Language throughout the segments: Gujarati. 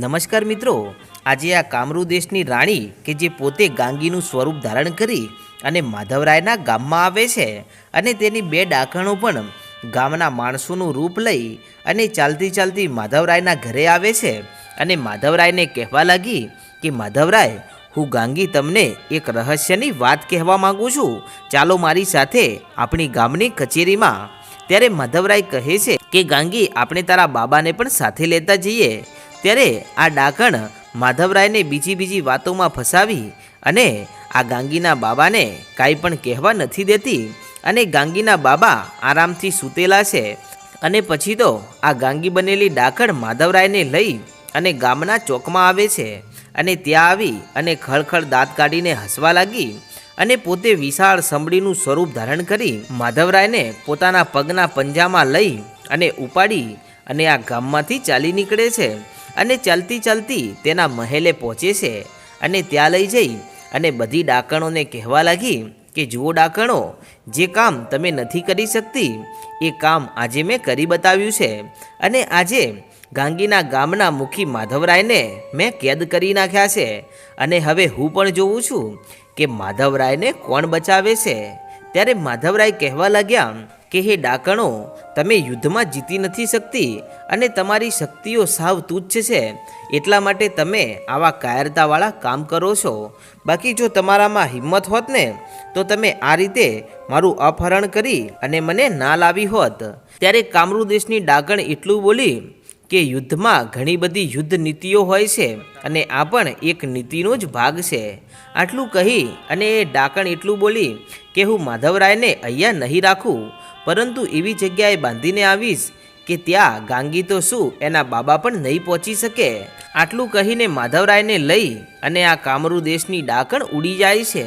નમસ્કાર મિત્રો. આજે આ કામરૂ દેશની રાણી કે જે પોતે ગાંગીનું સ્વરૂપ ધારણ કરી અને માધવરાયના ગામમાં આવે છે અને તેની બે ડાકણો પણ ગામના માણસોનું રૂપ લઈ અને ચાલતી ચાલતી માધવરાયના ઘરે આવે છે. અને માધવરાયને કહેવા લાગી કે માધવરાય હું ગાંગી તમને એક રહસ્યની વાત કહેવા માગું છું. ચાલો મારી સાથે આપણી ગામની કચેરીમાં. ત્યારે માધવરાય કહે છે કે, ગાંગી, આપણે તારા બાબાને પણ સાથે લેતા જઈએ. ત્યારે આ ડાકણ માધવરાયને બીજી બીજી વાતોમાં ફસાવી અને આ ગાંગીના બાબાને કાંઈ પણ કહેવા નથી દેતી અને ગાંગીના બાબા આરામથી સૂતેલા છે અને પછી તો આ ગાંગી બનેલી ડાકણ માધવરાયને લઈ અને ગામના ચોકમાં આવે છે અને ત્યાં આવી અને ખળખળ દાંત કાઢીને હસવા લાગી અને પોતે વિશાળ સંભળીનું સ્વરૂપ ધારણ કરી માધવરાયને પોતાના પગના પંજામાં લઈ અને ઉપાડી અને આ ગામમાંથી ચાલી નીકળે છે. અને ચાલતી ચાલતી તેના મહેલે પહોંચે છે અને ત્યાં લઈ જઈ અને બધી ડાકણોને કહેવા લાગી કે, જુઓ ડાકણો, જે કામ તમે નથી કરી શકતી, એ કામ આજે મેં કરી બતાવ્યું છે અને આજે ગાંગીના ગામના મુખી માધવરાયને મેં કેદ કરી નાખ્યા છે અને હવે હું પણ જોઉં છું કે માધવરાયને કોણ બચાવે છે. ત્યારે માધવરાય કહેવા લાગ્યા કે હે ડાકણો, તમે યુદ્ધમાં જીતી નથી શકતી અને તમારી શક્તિઓ સાવ તુચ્છ છે, એટલા માટે તમે આવા કાયરતાવાળા કામ કરો છો. બાકી જો તમારામાં હિંમત હોત ને, તો તમે આ રીતે મારું અપહરણ કરી અને મને ના લાવી હોત. ત્યારે કામરૂ દેશની ડાકણ એટલું બોલી કે યુદ્ધમાં ઘણી બધી યુદ્ધ નીતિઓ હોય છે અને આ પણ એક નીતિનો જ ભાગ છે. આટલું કહી અને એ ડાકણ એટલું બોલી કે હું માધવરાયને અહીંયા નહીં રાખું પરંતુ એવી જગ્યાએ બાંધીને આવીશ કે ત્યાં ગાંગી તો શું, એના બાબા પણ નહીં પહોંચી શકે. આટલું કહીને માધવરાયને લઈ અને આ કામરૂ દેશની ડાકણ ઉડી જાય છે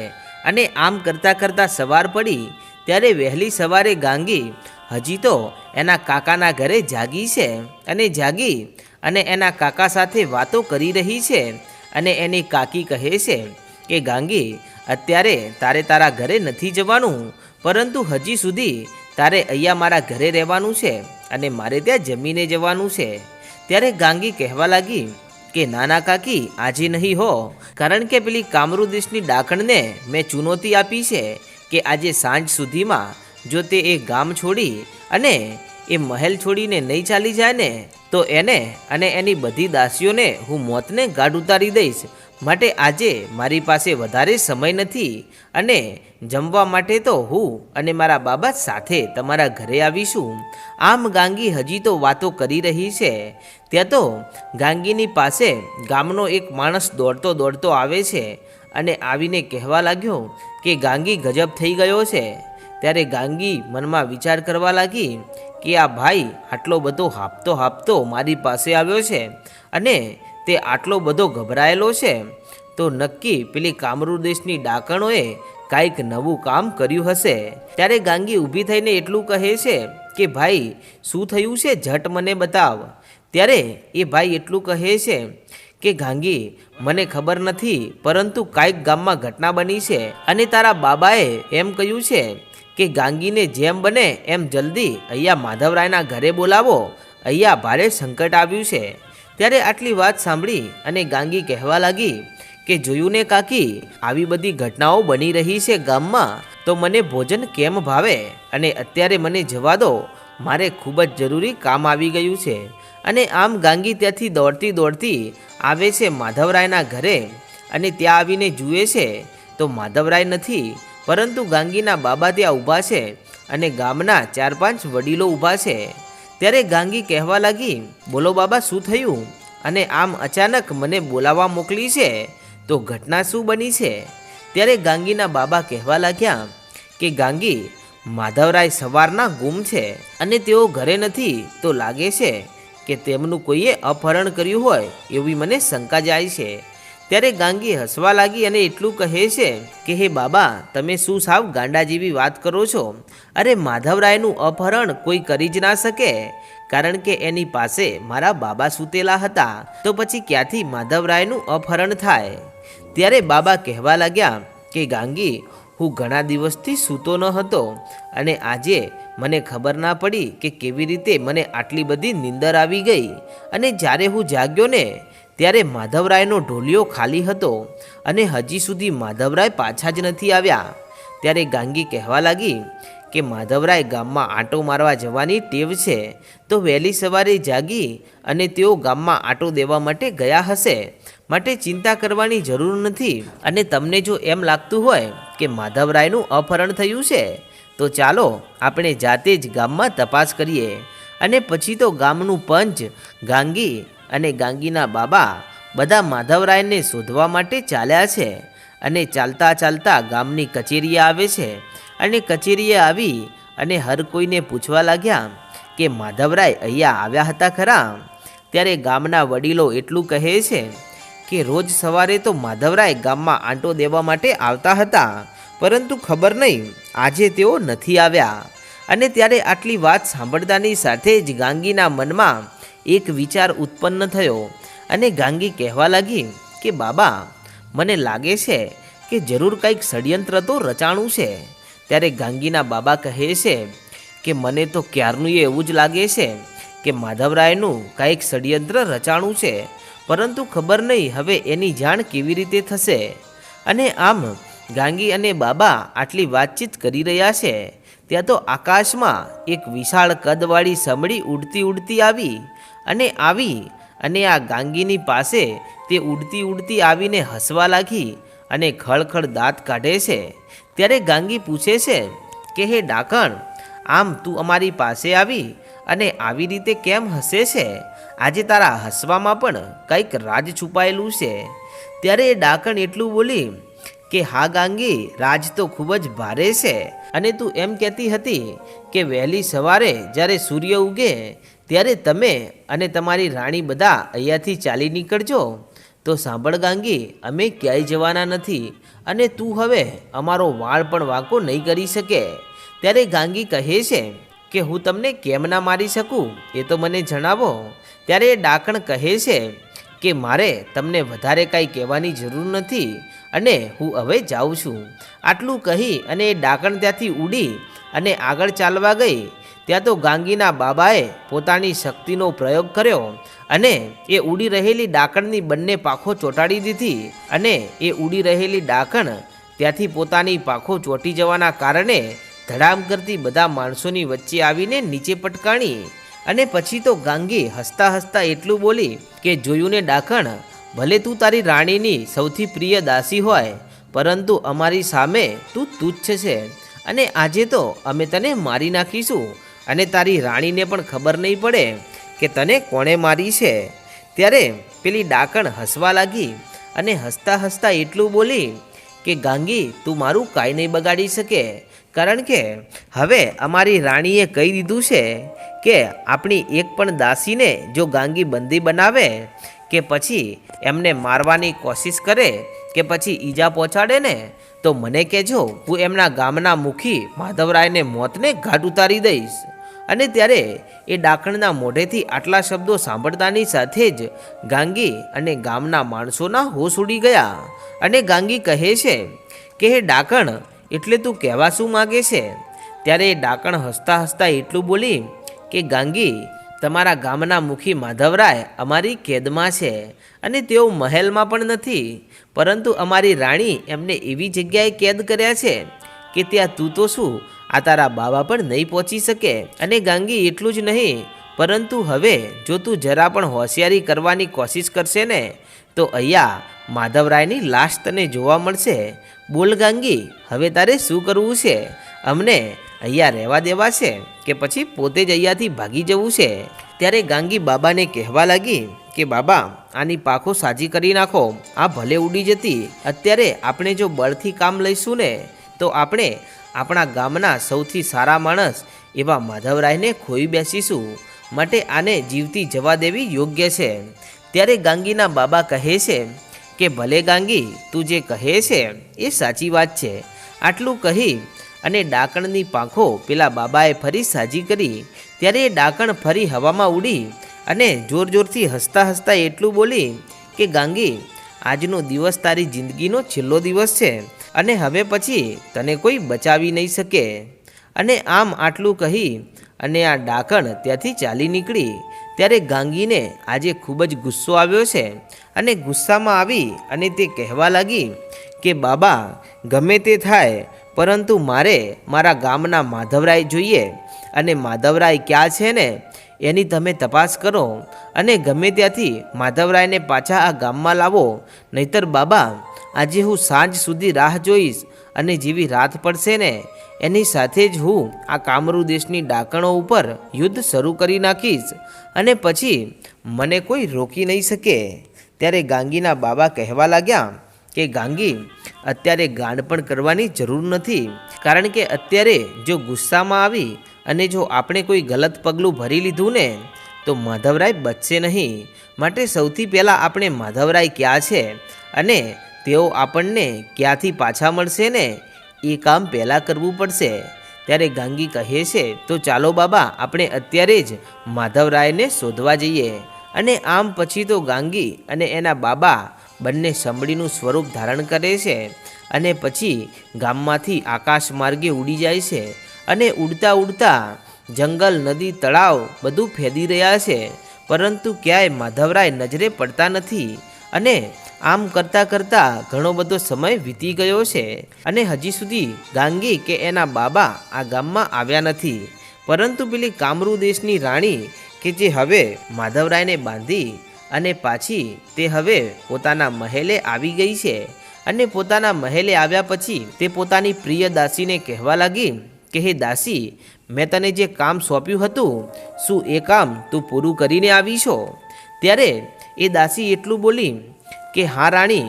અને આમ કરતાં કરતાં સવાર પડી, ત્યારે વહેલી સવારે ગાંગી, હજી તો એના કાકાના ઘરે જાગી છે અને જાગી અને એના કાકા સાથે વાતો કરી રહી છે અને એની કાકી કહે છે કે, ગાંગી, અત્યારે તારે તારા ઘરે નથી જવાનું, પરંતુ હજી સુધી તારે અહીંયા મારા ઘરે રહેવાનું છે અને મારે ત્યાં જમીને જવાનું છે. ત્યારે ગાંગી કહેવા લાગી કે, નાના કાકી, આજે નહીં હો. કારણ કે પેલી કામરુદેશની ડાકણને મેં ચુનૌતી આપી છે કે આજે સાંજ સુધીમાં જો તે એ ગામ છોડી અને એ મહેલ છોડીને નહીં ચાલી જાય ને, તો એને અને એની બધી દાસીઓને હું મોતને ગાઢ ઉતારી દઈશ. માટે આજે મારી પાસે વધારે સમય નથી અને જમવા માટે તો હું અને મારા બાબા સાથે તમારા ઘરે આવીશું. આમ ગાંગી હજી તો વાતો કરી રહી છે. ત્યાં તો ગાંગીની પાસે ગામનો એક માણસ દોડતો દોડતો આવે છે અને આવીને કહેવા લાગ્યો કે ગાંગી ગજબ થઈ ગયો છે. ત્યારે ગાંગી મનમાં વિચાર કરવા લાગી કે આ ભાઈ આટલો બધો હાપતો હાપતો મારી પાસે આવ્યો છે અને તે આટલો બધો ગભરાયેલો છે? તો નક્કી પેલી કામરૂ દેશની ડાકણોએ કાંઈક નવું કામ કર્યું હશે? ત્યારે ગાંગી ઊભી થઈને એટલું કહે છે કે, ભાઈ, શું થયું છે? ઝટ મને બતાવ. ત્યારે એ ભાઈ એટલું કહે છે કે, ગાંગી, મને ખબર નથી, પરંતુ કાંઈક ગામમાં ઘટના બની છે. અને તારા બાબાએ એમ કહ્યું છે કે, ગાંગીને જેમ બને એમ જલ્દી અહીંયા માધવરાયના ઘરે બોલાવો. અહીંયા ભારે સંકટ આવ્યું છે. ત્યારે આટલી વાત સાંભળી અને ગાંગી કહેવા લાગી કે જોયું ને કાકી, આવી બધી ઘટનાઓ બની રહી છે ગામમાં, તો મને ભોજન કેમ ભાવે? અને અત્યારે મને જવા દો. મારે ખૂબ જ જરૂરી કામ આવી ગયું છે. અને આમ ગાંગી ત્યાંથી દોડતી દોડતી આવે છે માધવરાયના ઘરે અને ત્યાં આવીને જુએ છે. તો માધવરાય નથી, પરંતુ ગાંગીના બાબા ત્યાં ઊભા છે અને ગામના ચાર પાંચ વડીલો ઊભા છે. ત્યારે ગાંગી કહેવા લાગી, બોલો બાબા, શું થયું? અને આમ અચાનક મને બોલાવવા મોકલી છે, તો ઘટના શું બની છે? ત્યારે ગાંગીના બાબા કહેવા લાગ્યા કે, ગાંગી, માધવરાય સવારના ગુમ છે અને તેઓ ઘરે નથી, તો લાગે છે કે તેમનું કોઈએ અપહરણ કર્યું હોય એવી મને શંકા જાય છે. ત્યારે ગાંગી હસવા લાગી અને એટલું કહે છે કે, હે બાબા, તમે શું સાવ ગાંડા જેવી વાત કરો છો? અરે, માધવરાયનું અપહરણ કોઈ કરી જ ના શકે. કારણ કે એની પાસે મારા બાબા સૂતેલા હતા, તો પછી ક્યાંથી માધવરાયનું અપહરણ થાય? ત્યારે બાબા કહેવા લાગ્યા કે, ગાંગી, હું ઘણા દિવસથી સૂતો ન હતો અને આજે મને ખબર ના પડી કે કેવી રીતે મને આટલી બધી નિંદર આવી ગઈ. અને જ્યારે હું જાગ્યો ને ત્યારે માધવરાયનો ઢોલિયો ખાલી હતો અને હજી સુધી માધવરાય પાછા જ નથી આવ્યા. ત્યારે ગાંગી કહેવા લાગી કે માધવરાય ગામમાં આંટો મારવા જવાની ટેવ છે, તો વહેલી સવારે જાગી અને તેઓ ગામમાં આંટો દેવા માટે ગયા હશે. માટે ચિંતા કરવાની જરૂર નથી. અને તમને જો એમ લાગતું હોય કે માધવરાયનું અપહરણ થયું છે, તો ચાલો આપણે જાતે જ ગામમાં તપાસ કરીએ. અને પછી તો ગામનું પંચ ગાંગી અને ગાંગીના બાબા બધા માધવરાયને શોધવા માટે ચાલ્યા છે અને ચાલતા ચાલતા ગામની કચેરીએ આવે છે અને કચેરીએ આવી અને હર કોઈને પૂછવા લાગ્યા કે માધવરાય અહીંયા આવ્યા હતા ખરા? ત્યારે ગામના વડીલો એટલું કહે છે કે રોજ સવારે તો માધવરાય ગામમાં આંટો દેવા માટે આવતા હતા, પરંતુ ખબર નહીં, આજે તેઓ નથી આવ્યા. અને ત્યારે આટલી વાત સાંભળતાની સાથે જ ગાંગીના મનમાં એક વિચાર ઉત્પન્ન થયો અને ગાંગી કહેવા લાગી કે, બાબા, મને લાગે છે કે જરૂર કંઈક ષડયંત્ર તો રચાણું છે. ત્યારે ગાંગીના બાબા કહે છે કે, મને તો ક્યારનું એવું જ લાગે છે કે માધવરાયનું કંઈક ષડયંત્ર રચાણું છે, પરંતુ ખબર નહીં હવે એની જાણ કેવી રીતે થશે. અને આમ ગાંગી અને બાબા આટલી વાતચીત કરી રહ્યા છે. ત્યાં તો આકાશમાં એક વિશાળ કદવાળી સમડી ઉડતી ઉડતી આવી. અને આવી અને આ ગાંગીની પાસે તે ઉડતી ઉડતી આવીને હસવા લાગી અને ખળખળ દાંત કાઢે છે. ત્યારે ગાંગી પૂછે છે કે, હે ડાકણ, આમ તું અમારી પાસે આવી અને આવી રીતે કેમ હસે છે? આજે તારા હસવામાં પણ કંઈક રાજ છુપાયેલું છે. ત્યારે એ ડાકણ એટલું બોલી કે, હા ગાંગી, રાજ તો ખૂબ જ ભારે છે. અને તું એમ કહેતી હતી કે, વહેલી સવારે જ્યારે સૂર્ય ઉગે ત્યારે તમે અને તમારી રાણી બધા અહીંયાથી ચાલી નીકળજો. તો સાંભળ ગાંગી, અમે ક્યાંય જવાના નથી અને તું હવે અમારો વાળ પણ વાંકો નહીં કરી શકે. ત્યારે ગાંગી કહે છે કે હું તમને કેમ ના મારી શકું? એ તો મને જણાવો. ત્યારે ડાકણ કહે છે કે મારે તમને વધારે કાંઈ કહેવાની જરૂર નથી અને હું હવે જાઉં છું. આટલું કહી અને એ ડાકણ ત્યાંથી ઉડી અને આગળ ચાલવા ગઈ. ત્યાં તો ગાંગીના બાબાએ પોતાની શક્તિનો પ્રયોગ કર્યો અને એ ઉડી રહેલી ડાકણની બંને પાખો ચોંટાડી દીધી અને એ ઉડી રહેલી ડાકણ ત્યાંથી પોતાની પાખો ચોંટી જવાના કારણે ધડામ કરતી બધા માણસોની વચ્ચે આવીને નીચે પટકાણી અને પછી તો ગાંગી હસતા હસતા એટલું બોલી કે જોયું ને ડાકણ, ભલે તું તારી રાણીની સૌથી પ્રિય દાસી હોય, પરંતુ અમારી સામે તું તુચ્છ છે અને આજે તો અમે તને મારી નાખીશું. અને તારી રાણીને પણ ખબર નહીં પડે કે તને કોણે મારી છે. ત્યારે પેલી ડાકણ હસવા લાગી અને હસતા હસતા એટલું બોલી કે, ગાંગી, તું મારું કાંઈ નહીં બગાડી શકે. કારણ કે હવે અમારી રાણીએ કહી દીધું છે કે, આપણી એક પણ દાસીને જો ગાંગી બંદી બનાવે કે પછી એમને મારવાની કોશિશ કરે કે પછી ઈજા પહોંચાડે ને, તો મને કહેજો, હું એમના ગામના મુખી માધવરાયને મોતને ઘાટ ઉતારી દઈશ. અને ત્યારે એ ડાકણના મોઢેથી આટલા શબ્દો સાંભળતાની સાથે જ ગાંગી અને ગામના માણસોના હોશ ઉડી ગયા. અને ગાંગી કહે છે કે, હે ડાકણ, એટલે તું કહેવા શું માગે છે? ત્યારે એ ડાકણ હસતા હસતા એટલું બોલી કે, ગાંગી, તમારા ગામના મુખી માધવરાય અમારી કેદમાં છે અને તેઓ મહેલમાં પણ નથી, પરંતુ અમારી રાણી એમને એવી જગ્યાએ કેદ કર્યા છે કે ત્યાં તું તો શું આ તારા બાબા પણ નહીં પહોંચી શકે અને ગાંગી એટલું જ નહીં. પરંતુ હવે જો તું જરા પણ હોશિયારી કરવાની કોશિશ કરશે ને, તો અહીંયા માધવરાયની લાશ તને જોવા મળશે. બોલ ગાંગી, હવે તારે શું કરવું છે? અમને અહીંયા રહેવા દેવા છે કે પછી પોતે જ અહીંયાથી ભાગી જવું છે? ત્યારે ગાંગી બાબાને કહેવા લાગી કે, બાબા, આની પાખો સાજી કરી નાખો. આ ભલે ઉડી જતી. અત્યારે આપણે જો બળથી કામ લઈશું ને, તો આપણે આપણા ગામના સૌથી સારા માણસ એવા માધવરાયને ખોઈ બેસીશું. માટે આને જીવતી જવા દેવી યોગ્ય છે. ત્યારે ગાંગીના બાબા કહે છે કે, ભલે ગાંગી, તું જે કહે છે એ સાચી વાત છે. આટલું કહી અને ડાકણની પાંખો પેલા બાબાએ ફરી સાજી કરી. ત્યારે એ ડાકણ ફરી હવામાં ઉડી અને જોર જોરથી હસતા હસતા એટલું બોલી કે, ગાંગી, આજનો દિવસ તારી જિંદગીનો છેલ્લો દિવસ છે. અને હવે પછી તને કોઈ બચાવી નહીં શકે. અને આમ આટલું કહી અને આ ડાકણ ત્યાંથી ચાલી નીકળી. ત્યારે ગાંગીને આજે ખૂબ જ ગુસ્સો આવ્યો છે અને ગુસ્સામાં આવી અને તે કહેવા લાગી કે, બાબા, ગમે તે થાય, પરંતુ મારે મારા ગામના માધવરાય જોઈએ. અને માધવરાય ક્યાં છે ને, એની તમે તપાસ કરો. અને ગમે ત્યાંથી માધવરાયને પાછા આ ગામમાં લાવો. નહીતર બાબા આજે હું સાંજ સુધી રાહ જોઈશ અને જેવી રાત પડશે ને, એની સાથે જ હું આ કામરૂ દેશની ડાકણો ઉપર યુદ્ધ શરૂ કરી નાખીશ અને પછી મને કોઈ રોકી નહીં શકે. ત્યારે ગાંગીના બાબા કહેવા લાગ્યા કે, ગાંગી, અત્યારે ગાંડ પણ કરવાની જરૂર નથી. કારણ કે અત્યારે જો ગુસ્સામાં આવી અને જો આપણે કોઈ ગલત પગલું ભરી લીધું ને, તો માધવરાય બચશે નહીં. માટે સૌથી પહેલાં આપણે માધવરાય ક્યાં છે? અને તેઓ આપણને ક્યાંથી પાછા મળશે ને? એ કામ પહેલાં કરવું પડશે. ત્યારે ગાંગી કહે છે, તો ચાલો બાબા, આપણે અત્યારે જ માધવરાયને શોધવા જઈએ. અને આમ પછી તો ગાંગી અને એના બાબા બંને સંભળીનું સ્વરૂપ ધારણ કરે છે અને પછી ગામમાંથી આકાશ માર્ગે ઉડી જાય છે અને ઉડતા ઉડતા જંગલ, નદી, તળાવ બધું ફેદી રહ્યા છે. પરંતુ ક્યાંય માધવરાય નજરે પડતા નથી અને આમ કરતાં કરતાં ઘણો બધો સમય વીતી ગયો છે અને હજી સુધી ગાંગી કે એના બાબા આ ગામમાં આવ્યા નથી. પરંતુ પેલી કામરૂ દેશની રાણી કે જે હવે માધવરાયને બાંધી અને પાછી તે હવે પોતાના મહેલે આવી ગઈ છે અને પોતાના મહેલે આવ્યા પછી તે પોતાની પ્રિય દાસીને કહેવા લાગી કે, હે દાસી, મેં તને જે કામ સોંપ્યું હતું, શું એ કામ તું પૂરું કરીને આવી છો ત્યારે એ દાસી એટલું બોલી કે હા, રાણી,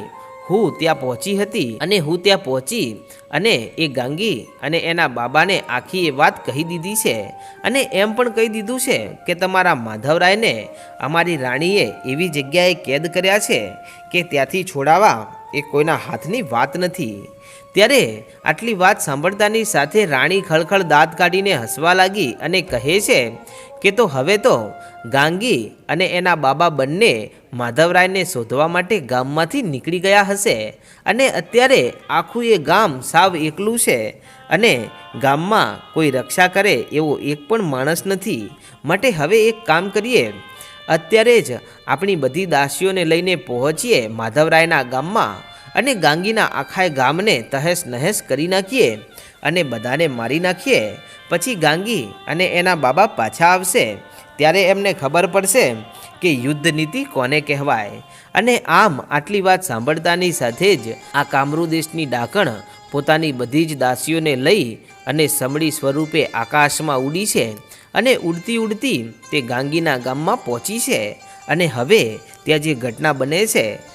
હું ત્યાં પહોંચી હતી અને હું ત્યાં પહોંચી અને એ ગાંગી અને એના બાબાને આખી એ વાત કહી દીધી છે. અને એમ પણ કહી દીધું છે કે તમારા માધવરાયને અમારી રાણીએ એવી જગ્યાએ કેદ કર્યા છે કે ત્યાંથી છોડાવા એ કોઈના હાથની વાત નથી. ત્યારે આટલી વાત સાંભળતાની સાથે રાણી ખળખળ દાંત કાઢીને હસવા લાગી અને કહે છે કે તો હવે તો ગાંગી અને એના બાબા બંને માધવરાયને શોધવા માટે ગામમાંથી નીકળી ગયા હશે અને અત્યારે આખું એ ગામ સાવ એકલું છે અને ગામમાં કોઈ રક્ષા કરે એવો એક પણ માણસ નથી. માટે હવે એક કામ કરીએ. અત્યારે જ આપણી બધી દાસીઓને લઈને પહોંચીએ માધવરાયના ગામમાં. અને ગાંગીના આખાય ગામને તહેસ નહેસ કરી નાખીએ અને બધાને મારી નાખીએ. પછી ગાંગી અને એના બાબા પાછા આવશે. ત્યારે એમને ખબર પડશે કે યુદ્ધ નીતિ કોને કહેવાય. અને આમ આટલી વાત સાંભળતાની સાથે જ આ કામરૂ દેશની ડાકણ પોતાની બધી જ દાસીઓને લઈ અને સમડી સ્વરૂપે આકાશમાં ઉડી છે અને ઉડતી ઉડતી તે ગાંગીના ગામમાં પહોંચી છે. અને હવે ત્યાં જે ઘટના બને છે